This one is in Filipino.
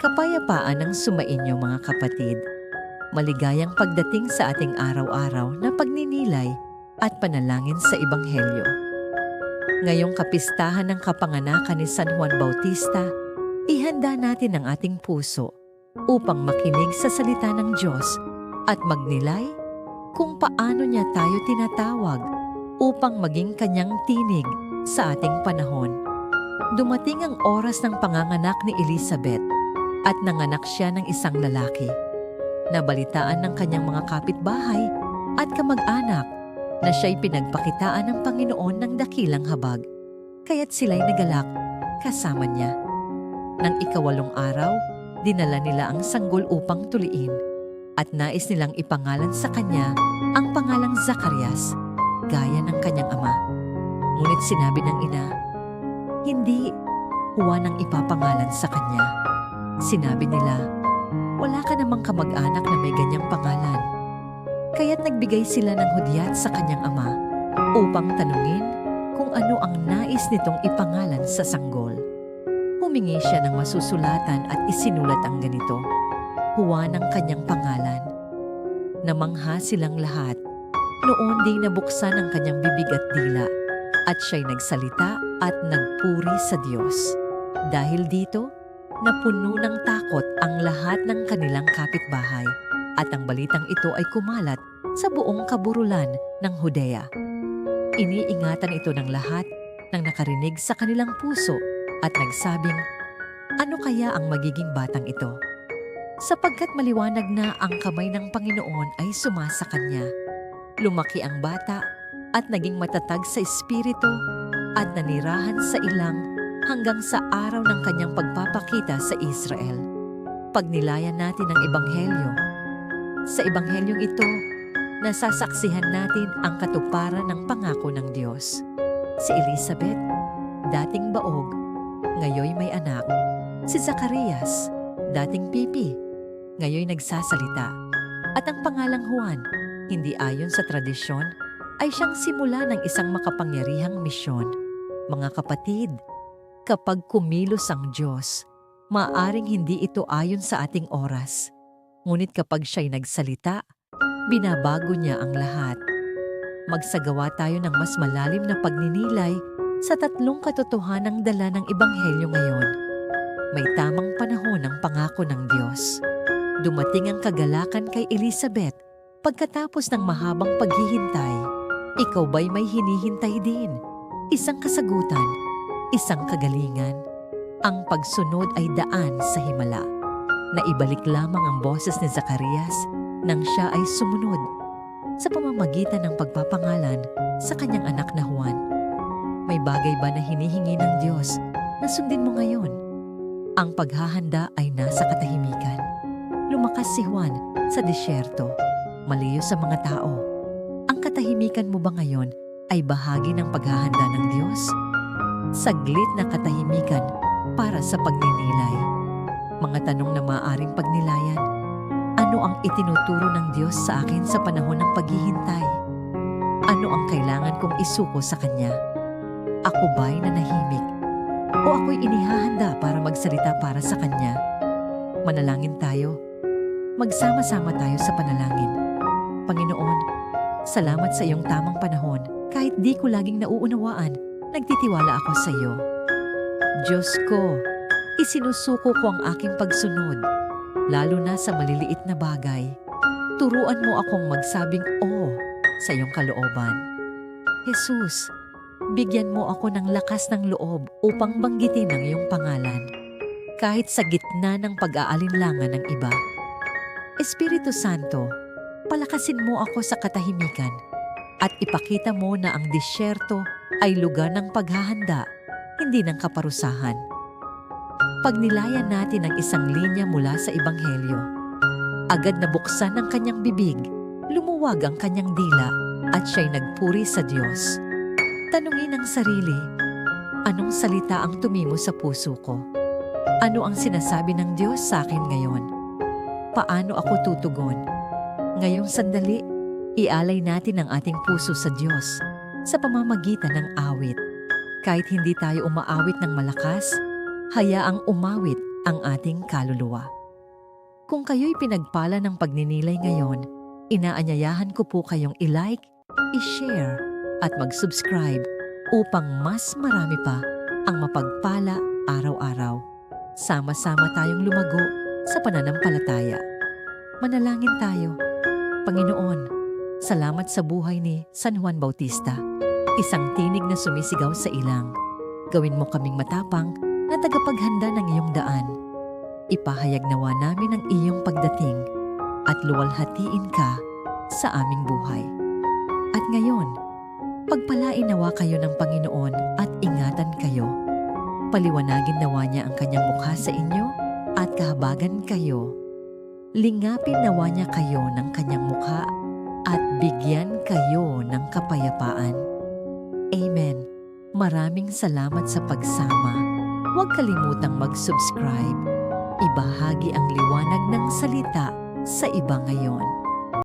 Kapayapaan ang sumainyo mga kapatid. Maligayang pagdating sa ating araw-araw na pagninilay at panalangin sa Ebanghelyo. Ngayong kapistahan ng kapanganakan ni San Juan Bautista, ihanda natin ang ating puso upang makinig sa salita ng Diyos at magnilay kung paano niya tayo tinatawag upang maging kanyang tinig sa ating panahon. Dumating ang oras ng panganganak ni Elizabeth at nanganak siya ng isang lalaki. Nabalitaan ng kanyang mga kapitbahay at kamag-anak na siya'y pinagpakitaan ng Panginoon ng dakilang habag, kaya't sila'y nagalak kasama niya. Nang ikawalong araw, dinala nila ang sanggol upang tuliin at nais nilang ipangalan sa kanya ang pangalang Zacarias, gaya ng kanyang ama. Ngunit sinabi ng ina, Hindi, Juan ang ipapangalan sa kanya. Sinabi nila, wala ka namang kamag-anak na may ganyang pangalan. Kaya't nagbigay sila ng hudyat sa kanyang ama upang tanungin kung ano ang nais nitong ipangalan sa sanggol. Humingi siya ng masusulatan at isinulat ang ganito, Juan ang kanyang pangalan. Namangha silang lahat. Noon ding nabuksan ang kanyang bibig at dila at siya'y nagsalita at nagpuri sa Diyos. Dahil dito, napuno ng takot ang lahat ng kanilang kapitbahay at ang balitang ito ay kumalat sa buong kaburulan ng Hudea. Iniingatan ito ng lahat ng nakarinig sa kanilang puso at nagsabing, ano kaya ang magiging batang ito? Sapagkat maliwanag na ang kamay ng Panginoon ay sumasa kanya. Lumaki ang bata at naging matatag sa espiritu at nanirahan sa ilang hanggang sa araw ng kanyang pagpapakita sa Israel. Pagnilayan natin ang Ebanghelyo. Sa Ebanghelyong ito, nasasaksihan natin ang katuparan ng pangako ng Diyos. Si Elizabeth, dating baog, ngayoy may anak. Si Zacarias, dating pipi, ngayoy nagsasalita. At ang pangalang Juan, hindi ayon sa tradisyon, ay siyang simula ng isang makapangyarihang misyon. Mga kapatid, kapag kumilos ang Diyos, maaring hindi ito ayon sa ating oras. Ngunit kapag siya'y nagsalita, binabago niya ang lahat. Magsagawa tayo ng mas malalim na pagninilay sa tatlong katotohanang dala ng Ebanghelyo ngayon. May tamang panahon ng pangako ng Diyos. Dumating ang kagalakan kay Elizabeth pagkatapos ng mahabang paghihintay. Ikaw ba'y may hinihintay din? Isang kasagutan isang kagalingan. Ang pagsunod ay daan sa himala. Naibalik lamang ang boses ni Zacarias nang siya ay sumunod sa pamamagitan ng pagpapangalan sa kanyang anak na Juan. May bagay ba na hinihingi ng Diyos na sundin mo ngayon? Ang paghahanda ay nasa katahimikan. Lumakas si Juan sa disyerto, malayo sa mga tao. Ang katahimikan mo ba ngayon ay bahagi ng paghahanda ng Diyos? Saglit na katahimikan para sa pagninilay. Mga tanong na maaaring pagnilayan. Ano ang itinuturo ng Diyos sa akin sa panahon ng paghihintay? Ano ang kailangan kong isuko sa Kanya? Ako ba'y nanahimik? O ako'y inihahanda para magsalita para sa Kanya? Manalangin tayo. Magsama-sama tayo sa panalangin. Panginoon, salamat sa iyong tamang panahon kahit di ko laging nauunawaan nagtitiwala ako sa iyo. Diyos ko, isinusuko ko ang aking pagsunod, lalo na sa maliliit na bagay. Turuan mo akong magsabing oo sa iyong kalooban. Jesus, bigyan mo ako ng lakas ng loob upang banggitin ang iyong pangalan, kahit sa gitna ng pag-aalinlangan ng iba. Espiritu Santo, palakasin mo ako sa katahimikan at ipakita mo na ang disyerto ay lugar ng paghahanda, hindi ng kaparusahan. Pagnilayan natin ang isang linya mula sa Ebanghelyo. Agad na buksan ang kanyang bibig, lumuwag ang kanyang dila, at siya'y nagpuri sa Diyos. Tanungin ang sarili, anong salita ang tumimo sa puso ko? Ano ang sinasabi ng Diyos sa akin ngayon? Paano ako tutugon? Ngayong sandali, ialay natin ang ating puso sa Diyos sa pamamagitan ng awit. Kahit hindi tayo umaawit ng malakas, hayaang umawit ang ating kaluluwa. Kung kayo'y pinagpala ng pagninilay ngayon, inaanyayahan ko po kayong i-like, i-share, at mag-subscribe upang mas marami pa ang mapagpala araw-araw. Sama-sama tayong lumago sa pananampalataya. Manalangin tayo. Panginoon, salamat sa buhay ni San Juan Bautista. Isang tinig na sumisigaw sa ilang. Gawin mo kaming matapang na tagapaghanda ng iyong daan. Ipahayag nawa namin ang iyong pagdating at luwalhatiin ka sa aming buhay. At ngayon, pagpalain nawa kayo ng Panginoon at ingatan kayo. Paliwanagin nawa niya ang kanyang mukha sa inyo at kahabagan kayo. Lingapin nawa niya kayo ng kanyang mukha at bigyan kayo ng kapayapaan. Amen. Maraming salamat sa pagsama. Huwag kalimutang mag-subscribe. Ibahagi ang liwanag ng salita sa iba ngayon.